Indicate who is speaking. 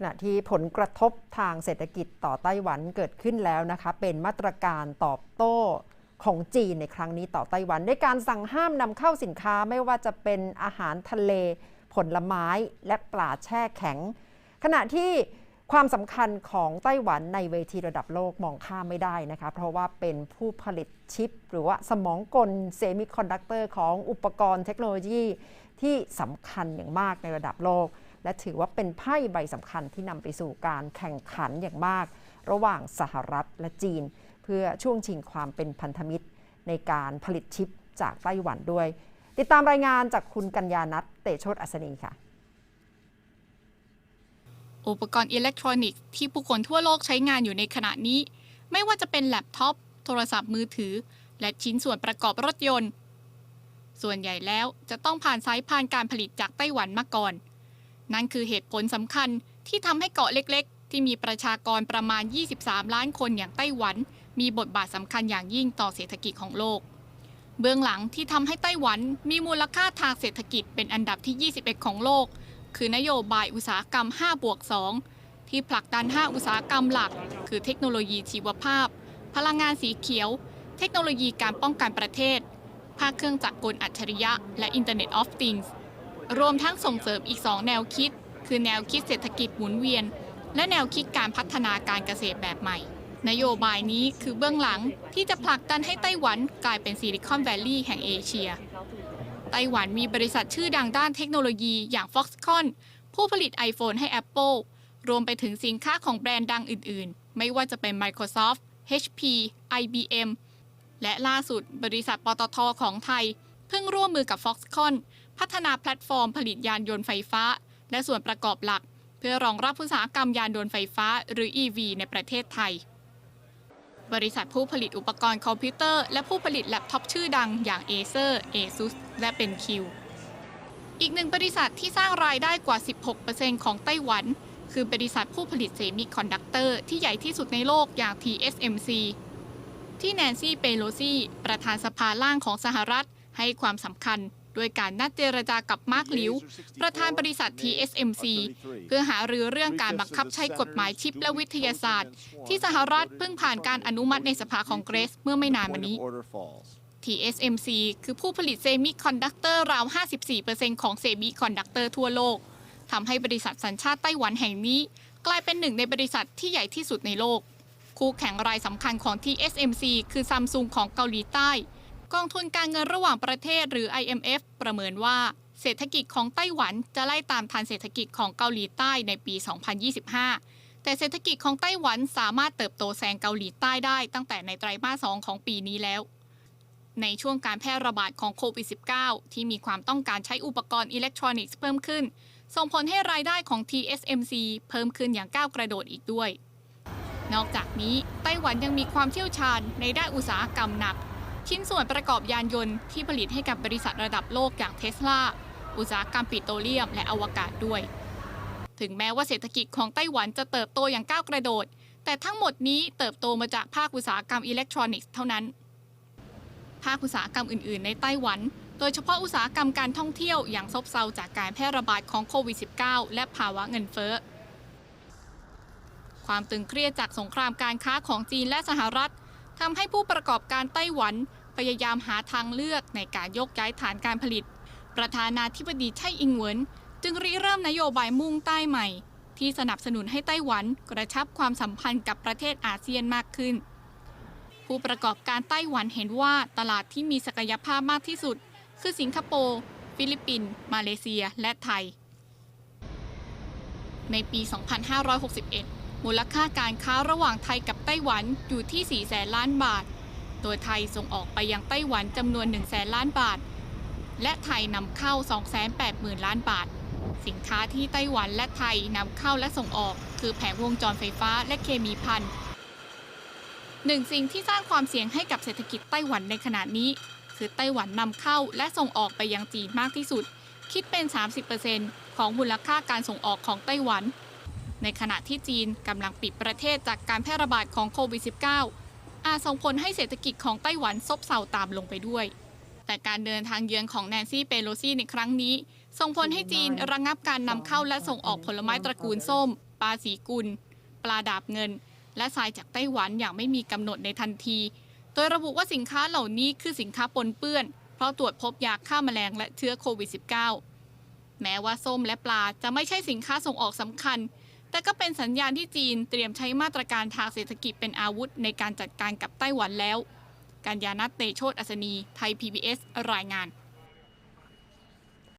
Speaker 1: ขณะที่ผลกระทบทางเศรษฐกิจต่อไต้หวันเกิดขึ้นแล้วนะคะเป็นมาตรการตอบโต้ของจีนในครั้งนี้ต่อไต้หวัน ด้วยการสั่งห้ามนำเข้าสินค้าไม่ว่าจะเป็นอาหารทะเล ผลไม้และปลาแช่แข็ง ขณะที่ความสำคัญของไต้หวันในเวทีระดับโลกมองข้ามไม่ได้นะคะเพราะว่าเป็นผู้ผลิตชิป หรือว่าสมองกลเซมิคอนดักเตอร์ของอุปกรณ์เทคโนโลยีที่สำคัญอย่างมากในระดับโลก และถือว่าเป็นไพ่ใบสำคัญที่นำไปสู่การแข่งขันอย่างมาก ระหว่างสหรัฐและจีน เพื่อช่วงชิงความเป็นพันธมิตร ในการผลิตชิปจากไต้หวันด้วย ติดตามรายงานจากคุณกัญญานัทเตโชตอัศนีค่ะ
Speaker 2: อุปกรณ์อิเล็กทรอนิกส์ที่ผู้คนทั่วโลกใช้งานอยู่ในขณะนี้ ไม่ว่าจะเป็นแล็ปท็อป โทรศัพท์มือถือ และชิ้นส่วนประกอบรถยนต์ ส่วนใหญ่แล้วจะต้องผ่านสายพานการผลิตจากไต้หวันมาก่อน นั่นคือเหตุผลสำคัญที่ทำให้เกาะเล็กๆ ที่มีประชากรประมาณ 23 ล้านคนอย่างไต้หวัน มีบทบาทสำคัญอย่างยิ่งต่อเศรษฐกิจของโลก เบื้องหลังที่ทำให้ไต้หวันมีมูลค่าทางเศรษฐกิจเป็นอันดับที่ 21 ของโลก คือนโยบายอุตสาหกรรม 5 บวก 2 ที่ผลักดัน 5 อุตสาหกรรมหลัก คือเทคโนโลยีชีวภาพ พลังงานสีเขียว เทคโนโลยีการป้องกันประเทศ ภาคเครื่องจักรกลอัจฉริยะ และ Internet of Things รวมทั้งส่งเสริมอีก 2 แนวคิด คือแนวคิดเศรษฐกิจหมุนเวียน และแนวคิดการพัฒนาการเกษตรแบบใหม่ นโยบายนี้คือเบื้องหลังที่จะผลักดันให้ไต้หวันกลายเป็นซิลิคอนแวลลีย์แห่งเอเชีย ไต้หวันมีบริษัทชื่อดังด้านเทคโนโลยีอย่าง Foxconn ผู้ผลิต iPhone ให้ Apple รวมไปถึงสินค้าของแบรนด์ดังอื่น ๆ ไม่ว่าจะเป็น Microsoft HP IBM และล่าสุดบริษัทปตทของไทย เพิ่งร่วมมือกับ Foxconn พัฒนาแพลตฟอร์มผลิตยานยนต์ไฟฟ้า และส่วนประกอบหลัก เพื่อรองรับอุตสาหกรรมยานยนต์ไฟฟ้า หรือ EV ในประเทศไทย บริษัทผู้ผลิตอุปกรณ์คอมพิวเตอร์ และผู้ผลิตแล็ปท็อปชื่อดังอย่าง Acer ASUS และ BenQ อีกหนึ่งบริษัทที่สร้างรายได้กว่า 16%ของไต้หวัน คือบริษัทผู้ผลิตเซมิคอนดักเตอร์ที่ใหญ่ที่สุดในโลกอย่าง TSMC ที่แนนซี่ เปโลซี ประธานสภาล่างของสหรัฐให้ความสำคัญ ด้วยการนัดเจรจากับมาร์คลิว ประธานบริษัท TSMC เพื่อหารือเรื่องการบังคับใช้กฎหมายชิปและวิทยาศาสตร์ ที่สหรัฐเพิ่งผ่านการอนุมัติในสภาคองเกรสเมื่อไม่นานมานี้ TSMC คือผู้ผลิตเซมิคอนดักเตอร์ราว 54%ของเซมิคอนดักเตอร์ทั่วโลกทำให้บริษัทสัญชาติไต้หวันแห่งนี้ กลายเป็นหนึ่งในบริษัทที่ใหญ่ที่สุดในโลก คู่แข่งรายสำคัญของ TSMC คือซัมซุงของเกาหลีใต้ กองทุนการเงินระหว่างประเทศหรือ IMF ประเมินว่าเศรษฐกิจของไต้หวันจะไล่ตามทันเศรษฐกิจของเกาหลีใต้ในปี 2025 แต่เศรษฐกิจของไต้หวันสามารถเติบโตแซงเกาหลีใต้ได้ตั้งแต่ในไตรมาส 2 ของปีนี้แล้ว ในช่วงการแพร่ระบาดของโควิด -19 ที่มีความต้องการใช้อุปกรณ์อิเล็กทรอนิกส์เพิ่มขึ้น ส่งผลให้รายได้ของ TSMC เพิ่มขึ้นอย่างก้าวกระโดดอีกด้วย นอกจากนี้ไต้หวันยังมีความเชี่ยวชาญในด้านอุตสาหกรรมหนัก ชิ้นส่วนประกอบยานยนต์ที่ผลิตให้กับบริษัทระดับโลกอย่างเทสลา อุตสาหกรรมปิโตรเลียมและอวกาศด้วย ถึงแม้ว่าเศรษฐกิจของไต้หวันจะเติบโตอย่างก้าวกระโดด แต่ทั้งหมดนี้เติบโตมาจากภาคอุตสาหกรรมอิเล็กทรอนิกส์เท่านั้น ภาคอุตสาหกรรมอื่น ๆ ในไต้หวัน โดยเฉพาะอุตสาหกรรมการท่องเที่ยวอย่างซบเซาจากการแพร่ระบาดของโควิด -19 และภาวะเงินเฟ้อความตึงเครียดจากสงครามการค้าของจีนและสหรัฐทำให้ผู้ประกอบการไต้หวัน พยายามหาทางเลือกในการยกย้ายฐานการผลิต ประธานาธิบดีไช่อิงเหวินจึงริเริ่มนโยบายมุ่งใต้ใหม่ ที่สนับสนุนให้ไต้หวันกระชับความสัมพันธ์กับประเทศอาเซียนมากขึ้น ผู้ประกอบการไต้หวันเห็นว่าตลาดที่มีศักยภาพมากที่สุด คือสิงคโปร์ ฟิลิปปินส์มาเลเซีย และไทย ในปี 2561 มูลค่าการค้าระหว่างไทยกับไต้หวันอยู่ที่ 4 แสนล้านบาท โดยไทยส่งออกไปยังไต้หวันจำนวน1แสนล้านบาท และไทยนำเข้า 280,000 ล้านบาท สินค้าที่ไต้หวันและไทยนำเข้าและส่งออก คือแผงวงจรไฟฟ้าและเคมีพันหนึ่งสิ่งที่สร้างความเสี่ยงให้กับเศรษฐกิจไต้หวันในขณะนี้ คือไต้หวันนำเข้าและส่งออกไปยังจีนมากที่สุด คิดเป็น 30%ของมูลค่าการส่งออกของไต้หวัน ในขณะที่จีนกำลังปิดประเทศจากการแพร่ระบาดของโควิด -19 อาจส่งผลให้เศรษฐกิจของไต้หวันซบเซาตามลงไปด้วย แต่การเดินทางเยือนของแนนซี่เปโลซี่ในครั้งนี้ ส่งผลให้จีนระงับการนำเข้าและส่งออกผลไม้ตระกูลส้ม ปลาสีกุล ปลาดาบเงิน และทรายจากไต้หวันอย่างไม่มีกำหนดในทันที โดยระบุว่าสินค้าเหล่านี้คือสินค้าปนเปื้อน เพราะตรวจพบยาฆ่าแมลงและเชื้อโควิด -19 แม้ว่าส้มและปลาจะไม่ใช่สินค้าส่งออกสำคัญ แต่ก็เป็นสัญญาณที่จีนเตรียมใช้มาตรการทางเศรษฐกิจเป็นอาวุธในการจัดการกับไต้หวันแล้ว การยานัทเตโชตอัศนี ไทย PBS รายงาน